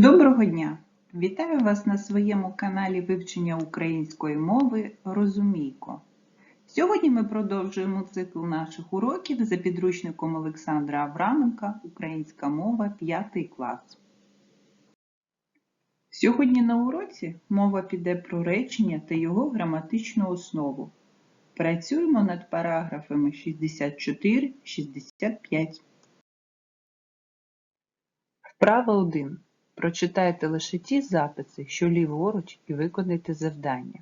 Доброго дня! Вітаю вас на своєму каналі вивчення української мови Розумійко. Сьогодні ми продовжуємо цикл наших уроків за підручником Олександра Авраменка Українська мова 5 клас. Сьогодні на уроці мова піде про речення та його граматичну основу. Працюємо над параграфами 64-65. Вправа 1. Прочитайте лише ті записи, що ліворуч, і виконайте завдання.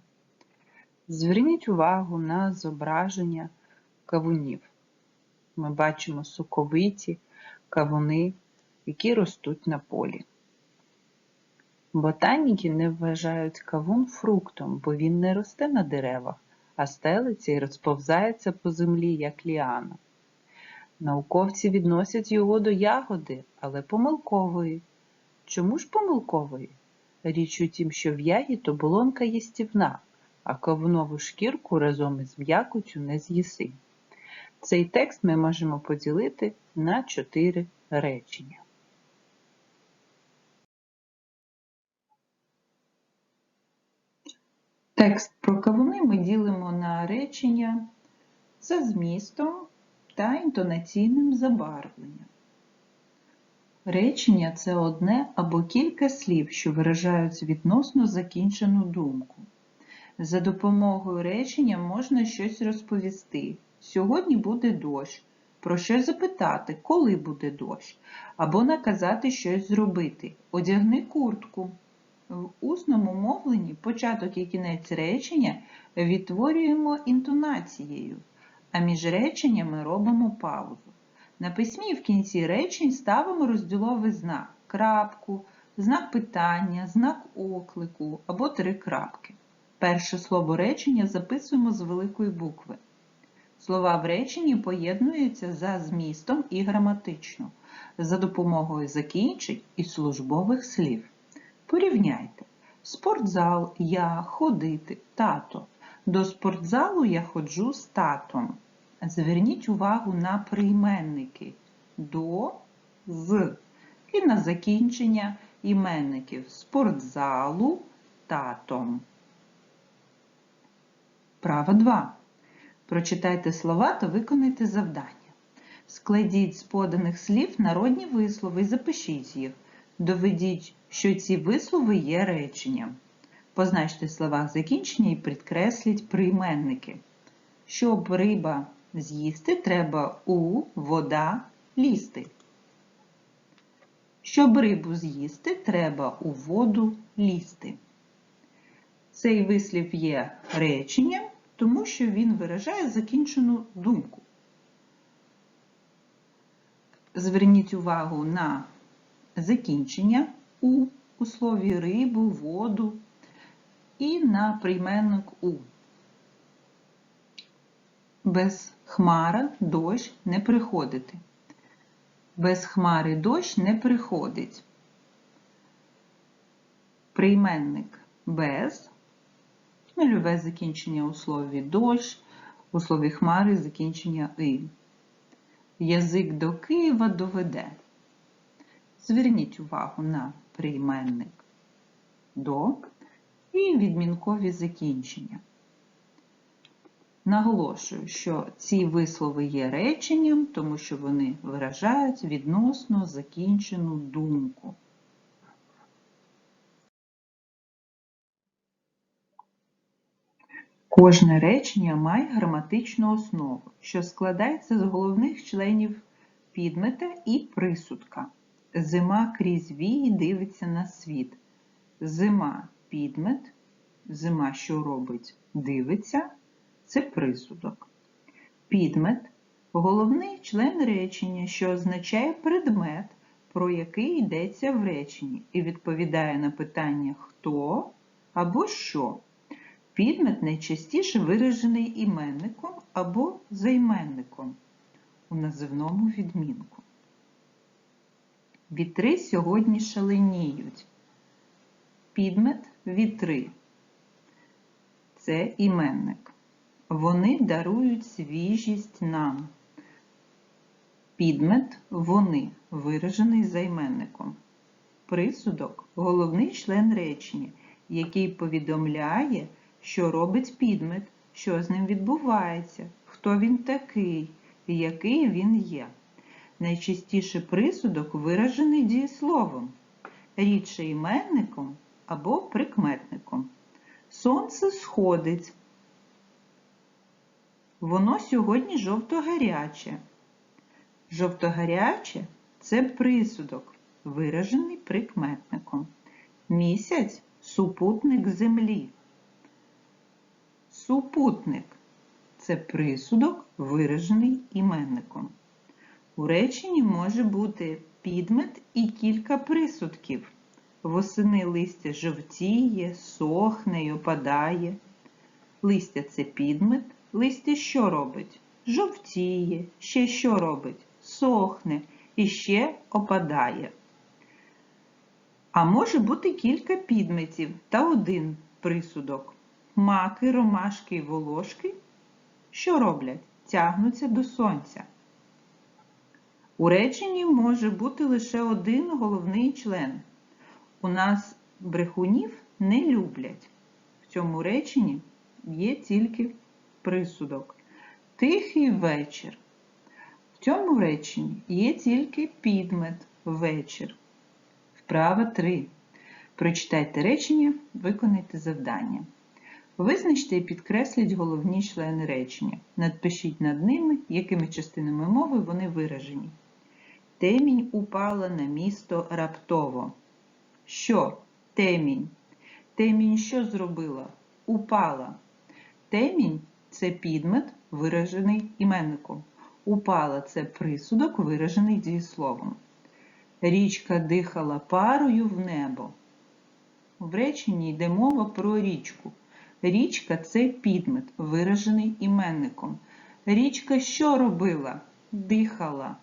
Зверніть увагу на зображення кавунів. Ми бачимо соковиті кавуни, які ростуть на полі. Ботаніки не вважають кавун фруктом, бо він не росте на деревах, а стелиться і розповзається по землі, як ліана. Науковці відносять його до ягоди, але помилкової. Чому ж помилкової? Річ у тім, що в ягід оболонка їстівна, а кавунову шкірку разом із м'якотю не з'їси. Цей текст ми можемо поділити на чотири речення. Текст про кавуни ми ділимо на речення за змістом та інтонаційним забарвленням. Речення це одне або кілька слів, що виражають відносно закінчену думку. За допомогою речення можна щось розповісти. Сьогодні буде дощ. Про що запитати, коли буде дощ, або наказати щось зробити. Одягни куртку. В усному мовленні початок і кінець речення відтворюємо інтонацією, а між реченнями робимо паузу. На письмі в кінці речень ставимо розділовий знак, крапку, знак питання, знак оклику або три крапки. Перше слово речення записуємо з великої букви. Слова в реченні поєднуються за змістом і граматично, за допомогою закінчень і службових слів. Порівняйте. Спортзал, я, ходити, тато. До спортзалу я ходжу з татом. Зверніть увагу на прийменники до, з і на закінчення іменників спортзалу татом. Право 2. Прочитайте слова та виконайте завдання. Складіть з поданих слів народні вислови і запишіть їх. Доведіть, що ці вислови є реченням. Позначте в словах закінчення і підкресліть прийменники. Щоб риба з'їсти, треба у вода лізти. Щоб рибу з'їсти, треба у воду лізти. Цей вислів є реченням, тому що він виражає закінчену думку. Зверніть увагу на закінчення у у слові рибу, воду і на прийменник у. Без хмара дощ не приходити. Без хмари дощ не приходить. Прийменник без, нульове закінчення у слові дощ, у слові хмари закінчення и. Язик до Києва доведе. Зверніть увагу на прийменник до і відмінкові закінчення. Наголошую, що ці вислови є реченням, тому що вони виражають відносно закінчену думку. Кожне речення має граматичну основу, що складається з головних членів підмета і присудка. Зима крізь вії дивиться на світ. Зима підмет, зима, що робить, дивиться це присудок. Підмет головний член речення, що означає предмет, про який йдеться в реченні, і відповідає на питання хто або що. Підмет найчастіше виражений іменником або займенником у називному відмінку. Вітри сьогодні шаленіють. Підмет вітри. Це іменник. Вони дарують свіжість нам. Підмет вони виражений займенником. Присудок головний член речення, який повідомляє, що робить підмет, що з ним відбувається, хто він такий і який він є. Найчастіше присудок виражений дієсловом, рідше іменником або прикметником. Сонце сходить. Воно сьогодні жовто-гаряче. Жовто-гаряче це присудок, виражений прикметником. Місяць супутник землі. Супутник це присудок, виражений іменником. У реченні може бути підмет і кілька присудків. Восени листя жовтіє, сохне й опадає. Листя це підмет. Листя що робить? Жовтіє, ще що робить? Сохне і ще опадає. А може бути кілька підметів та один присудок. Маки, ромашки і волошки що роблять? Тягнуться до сонця. У реченні може бути лише один головний член. У нас брехунів не люблять. В цьому реченні є тільки присудок. Тихий вечір. В цьому реченні є тільки підмет вечір. Вправа 3. Прочитайте речення, виконайте завдання. Визначте і підкресліть головні члени речення. Надпишіть над ними, якими частинами мови вони виражені. Темінь упала на місто раптово. Що? Темінь. Темінь що зробила? Упала. Темінь це підмет, виражений іменником. Упала це присудок, виражений дієсловом. Річка дихала парою в небо. В реченні йде мова про річку. Річка це підмет, виражений іменником. Річка що робила? Дихала.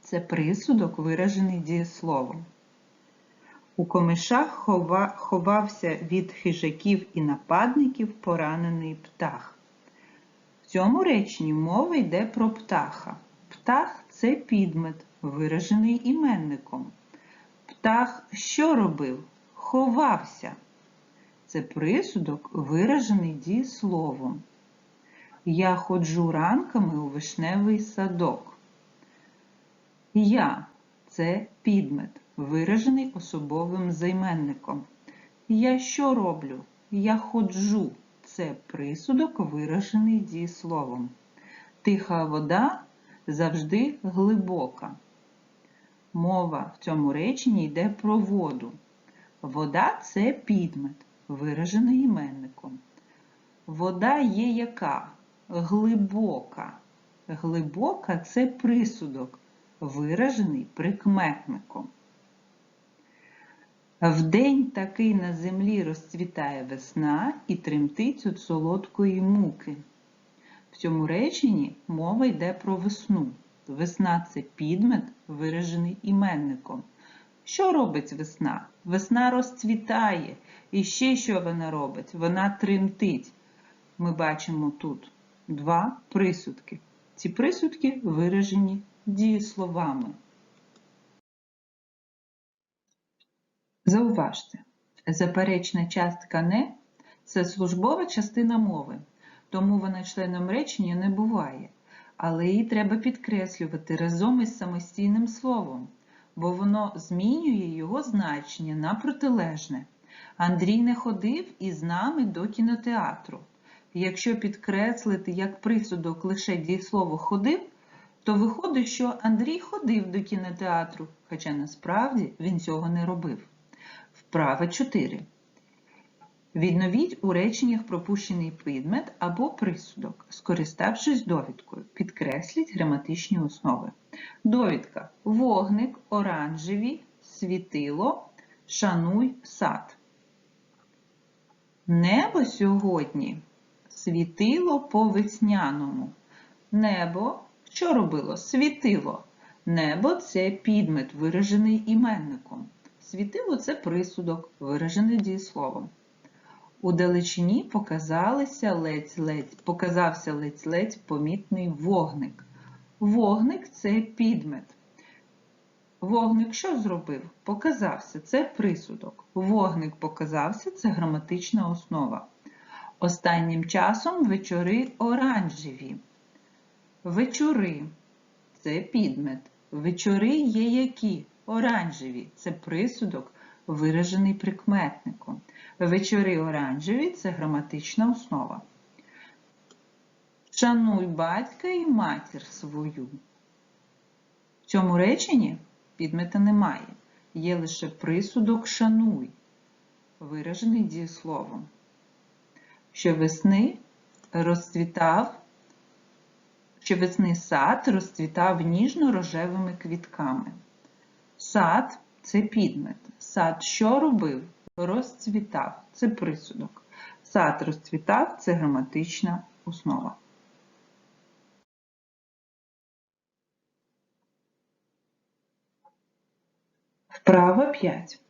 Це присудок, виражений дієсловом. У комишах хова, ховався від хижаків і нападників поранений птах. В цьому реченні мова йде про птаха. Птах це підмет, виражений іменником. Птах що робив? Ховався. Це присудок, виражений дієсловом. Я ходжу ранками у вишневий садок. Я це підмет, виражений особовим займенником. Я що роблю? Я ходжу. Це присудок, виражений дієсловом. Тиха вода завжди глибока. Мова в цьому реченні йде про воду. Вода це підмет, виражений іменником. Вода є яка? Глибока. Глибока це присудок, виражений прикметником. Вдень такий на землі розцвітає весна і тремтить від солодкої муки. В цьому реченні мова йде про весну. Весна це підмет, виражений іменником. Що робить весна? Весна розцвітає. І ще що вона робить? Вона тремтить. Ми бачимо тут два присудки. Ці присудки виражені дієсловами. Зауважте, заперечна частка не це службова частина мови, тому вона членом речення не буває, але її треба підкреслювати разом із самостійним словом, бо воно змінює його значення на протилежне. Андрій не ходив із нами до кінотеатру. Якщо підкреслити як присудок лише дієслово ходив, то виходить, що Андрій ходив до кінотеатру, хоча насправді він цього не робив. Вправа 4. Відновіть у реченнях пропущений предмет або присудок, скориставшись довідкою. Підкресліть граматичні основи. Довідка. Вогник, оранжеві, світило, шануй сад. Небо сьогодні світило по весняному. Небо що робило? Світило. Небо це підмет, виражений іменником. Світило це присудок, виражений дієсловом. У далечині показався ледь-ледь помітний вогник. Вогник це підмет. Вогник що зробив? Показався. Це присудок. Вогник показався це граматична основа. Останнім часом вечори оранжеві. Вечори це підмет. Вечори є які? Оранжеві це присудок, виражений прикметником. Вечори оранжеві це граматична основа. Шануй батька і матір свою. В цьому реченні підмета немає. Є лише присудок шануй, виражений дієсловом. Щовесни розцвітав, щовесни сад розцвітав ніжно-рожевими квітками. Сад це підмет. Сад що робив? Розцвітав. Це присудок. Сад розцвітав це граматична основа. Вправа 5.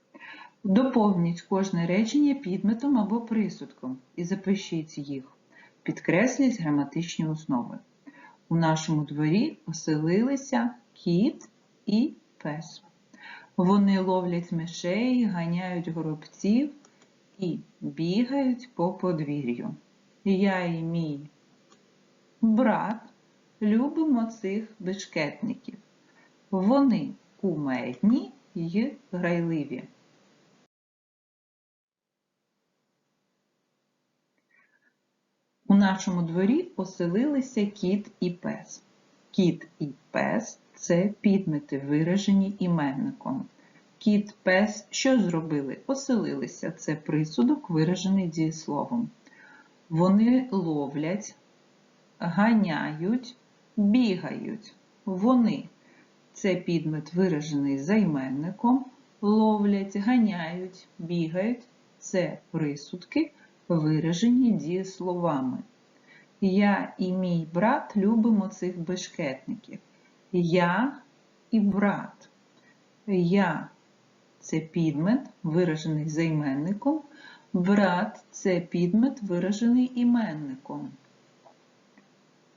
Доповніть кожне речення підметом або присудком і запишіть їх. Підкресліть граматичні основи. У нашому дворі оселилися кіт і пес. Вони ловлять мишей, ганяють горобців і бігають по подвір'ю. Я і мій брат любимо цих бешкетників. Вони кумедні й грайливі. У нашому дворі оселилися кіт і пес. Кіт і пес це підмети, виражені іменником. Кіт, пес що зробили? Оселилися. Це присудок, виражений дієсловом. Вони ловлять, ганяють, бігають. Вони це підмет, виражений займенником, ловлять, ганяють, бігають. Це присудки, виражені дієсловами. Я і мій брат любимо цих бешкетників. Я і брат. Я це підмет, виражений займенником. Брат це підмет, виражений іменником.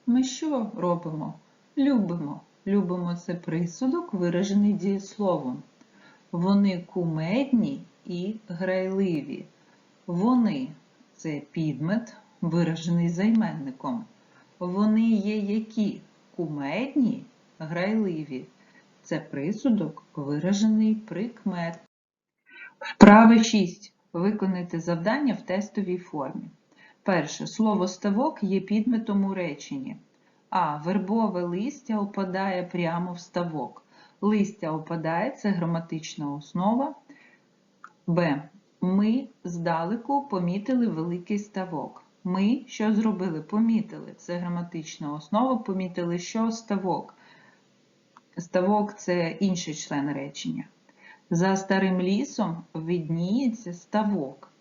Ми що робимо? Любимо. Любимо це присудок, виражений дієсловом. Вони кумедні і грайливі. Вони це підмет, виражений займенником. Вони є які кумедні, грайливі. Це присудок, виражений прикмет. Вправа 6. Виконайте завдання в тестовій формі. Перше. Слово ставок є підметом у реченні. А. Вербове листя опадає прямо в ставок. Листя опадає це граматична основа. Б. Ми здалеку помітили великий ставок. Ми що зробили? Помітили. Це граматична основа. Помітили, що ставок. Ставок це інший член речення. За старим лісом видніється ставок.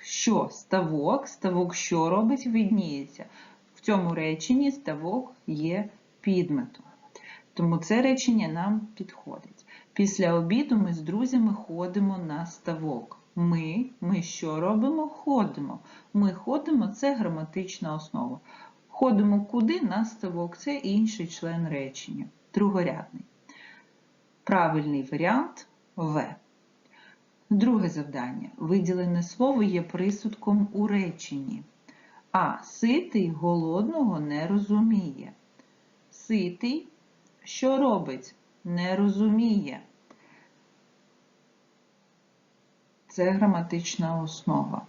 Що? Ставок? Ставок що робить? Видніється. В цьому реченні ставок є підметом. Тому це речення нам підходить. Після обіду ми з друзями ходимо на ставок. Ми, ми що робимо? Ходимо. Ми ходимо це граматична основа. Ходимо куди на ставок це інший член речення. Другорядний. Правильний варіант В. Друге завдання. Виділене слово є присудком у реченні. А. Ситий голодного не розуміє. Ситий, що робить? Не розуміє. Це граматична основа.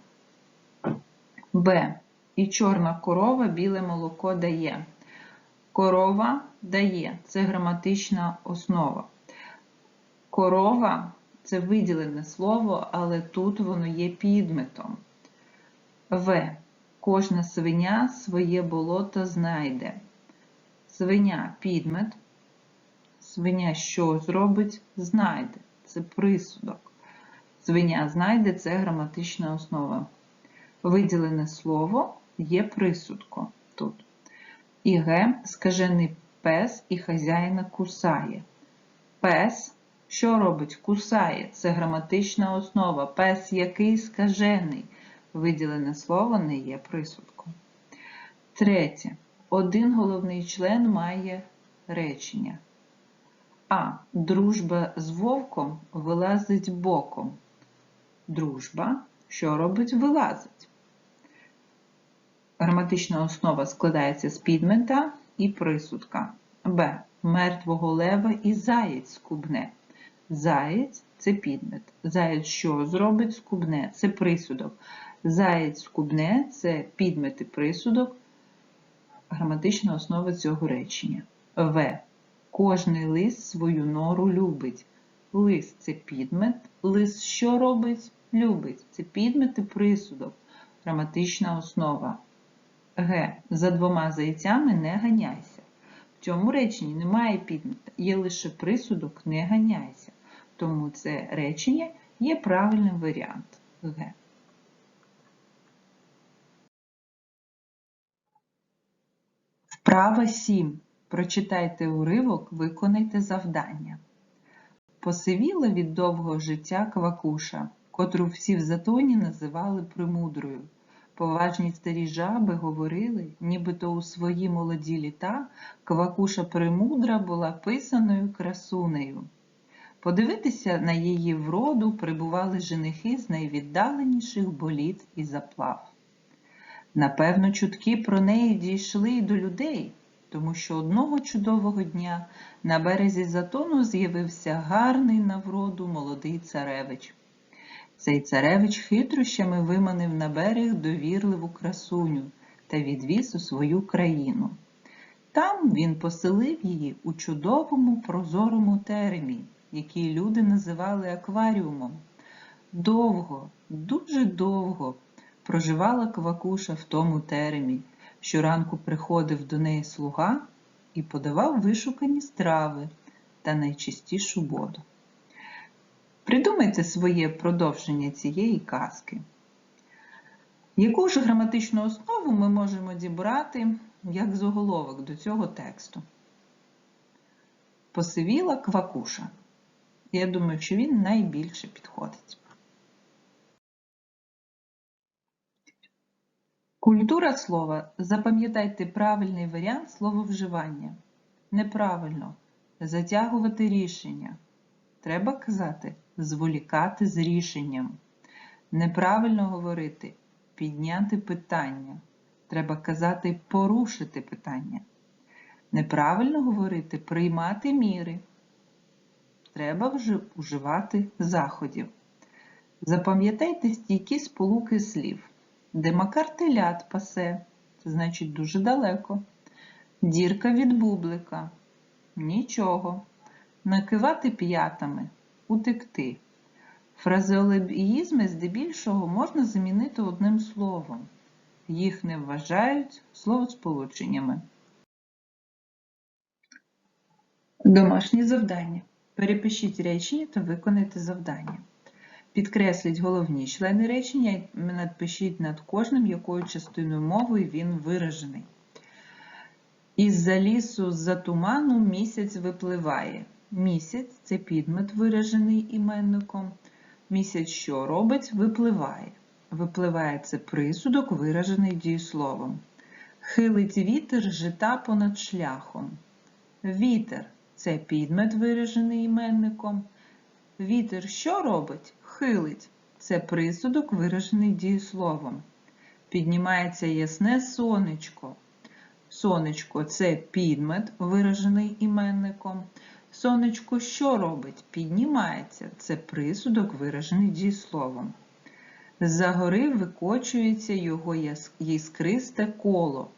Б. І чорна корова біле молоко дає. Корова дає це граматична основа. Корова це виділене слово, але тут воно є підметом. В. Кожна свиня своє болото знайде. Свиня підмет. Свиня що зробить? Знайде. Це присудок. Свиня знайде це граматична основа. Виділене слово є присудком тут. І Г. Скажений пес і хазяїна кусає. Пес, що робить? Кусає. Це граматична основа. Пес який скажений. Виділене слово не є присудком. Третє. Один головний член має речення. А. Дружба з вовком вилазить боком. Дружба, що робить, вилазить. Граматична основа складається з підмета і присудка. Б. Мертвого лева і заєць скубне. Заєць це підмет. Заєць що зробить скубне? Це присудок. Заєць скубне це підмет і присудок. Граматична основа цього речення. В. Кожний лис свою нору любить. Лис це підмет. Лис що робить? Любить. Це підмет і присудок. Граматична основа. Г. За двома зайцями не ганяйся. В цьому реченні немає підмета, є лише присудок не ганяйся. Тому це речення є правильним варіант Г. Вправа 7. Прочитайте уривок, виконайте завдання. Посивіла від довгого життя квакуша, котру всі в затоні називали примудрою. Поважні старі жаби говорили, нібито у свої молоді літа квакуша примудра була писаною красунею. Подивитися на її вроду прибували женихи з найвіддаленіших боліт і заплав. Напевно, чутки про неї дійшли й до людей, тому що одного чудового дня на березі затону з'явився гарний на вроду молодий царевич. Цей царевич хитрощами виманив на берег довірливу красуню та відвіз у свою країну. Там він поселив її у чудовому прозорому теремі, який люди називали акваріумом. Довго, дуже довго проживала квакуша в тому теремі. Щоранку приходив до неї слуга і подавав вишукані страви та найчистішу воду. Придумайте своє продовження цієї казки. Яку ж граматичну основу ми можемо дібрати як заголовок до цього тексту? Посивіла квакуша. Я думаю, що він найбільше підходить. Культура слова. Запам'ятайте правильний варіант слововживання. Неправильно. Затягувати рішення. Треба казати зволікати з рішенням. Неправильно говорити підняти питання. Треба казати порушити питання. Неправильно говорити приймати міри. Треба вживати заходів. Запам'ятайте стійкі сполуки слів. Де макар телят пасе, це значить дуже далеко. Дірка від бублика. Нічого. Накивати п'ятами утекти. Фразеологізми здебільшого можна замінити одним словом. Їх не вважають словосполученнями. Домашні завдання. Перепишіть речення та виконайте завдання. Підкресліть головні члени речення і надпишіть над кожним, якою частиною мови він виражений. Із-за лісу, з-за туману місяць випливає. Місяць це підмет, виражений іменником. Місяць що робить? Випливає. Випливає це присудок, виражений дієсловом. Хилить вітер жита понад шляхом. Вітер це підмет, виражений іменником. Вітер що робить? Хилить. Це присудок, виражений дієсловом. Піднімається ясне сонечко. Сонечко це підмет, виражений іменником. Сонечко що робить? Піднімається. Це присудок, виражений дієсловом. З-за гори викочується його яскристе коло.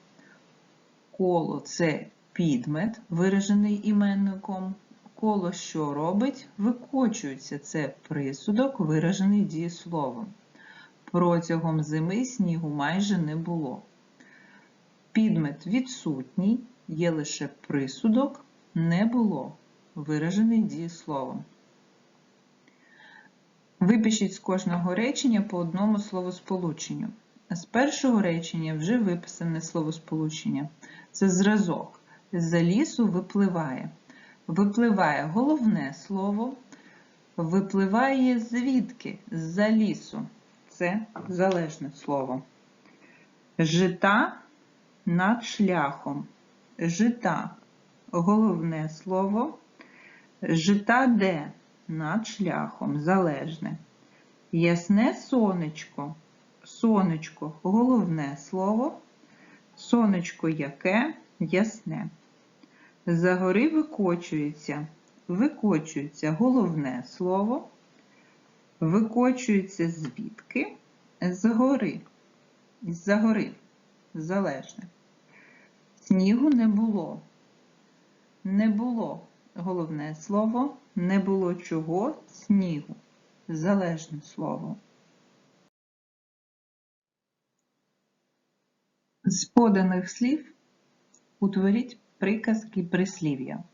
Коло це підмет, виражений іменником. Коло що робить? Викочується. Це присудок, виражений дієсловом. Протягом зими снігу майже не було. Підмет відсутній, є лише присудок не було виражений дієсловом. Випишіть з кожного речення по одному словосполученню. З першого речення вже виписане словосполучення. Це зразок. За лісу випливає. Випливає головне слово, випливає звідки? З-за лісу. Це залежне слово. Жита над шляхом. Жита головне слово. Жита де? Над шляхом, залежне. Ясне сонечко. Сонечко головне слово. Сонечко яке? Ясне. Загори викочується. Викочується головне слово. Викочується звідки? Згори. З-за. Залежне. Снігу не було. Не було. Головне слово. Не було чого? Снігу. Залежне слово. З поданих слів утворіть приказки прислів'я.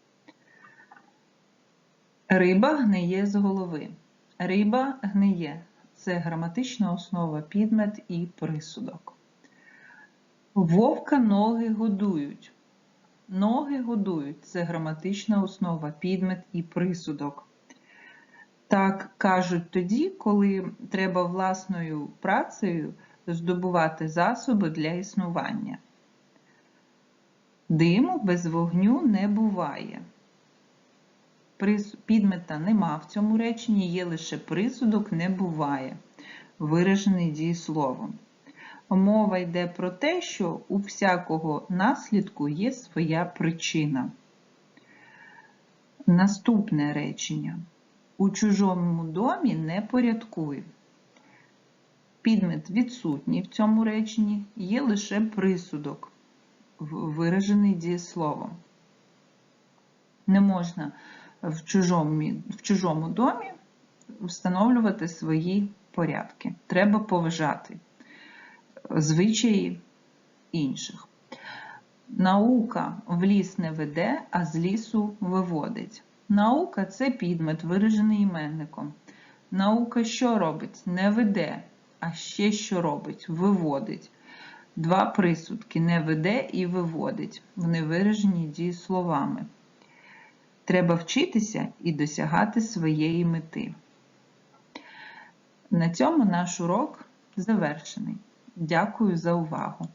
Риба гниє з голови. Риба гниє це граматична основа, підмет і присудок. Вовка ноги годують. Ноги годують це граматична основа, підмет і присудок. Так кажуть тоді, коли треба власною працею здобувати засоби для існування. Диму без вогню не буває. Підмета нема в цьому реченні, є лише присудок не буває, виражений дієсловом. Мова йде про те, що у всякого наслідку є своя причина. Наступне речення. У чужому домі не порядкуй. Підмет відсутній в цьому реченні, є лише присудок, виражений дієсловом. Не можна в чужому, в чужому домі встановлювати свої порядки. Треба поважати звичаї інших. Наука в ліс не веде, а з лісу виводить. Наука це підмет, виражений іменником. Наука що робить? Не веде, а ще що робить? Виводить. Два присудки не веде і виводить. Вони виражені дієсловами. Треба вчитися і досягати своєї мети. На цьому наш урок завершений. Дякую за увагу!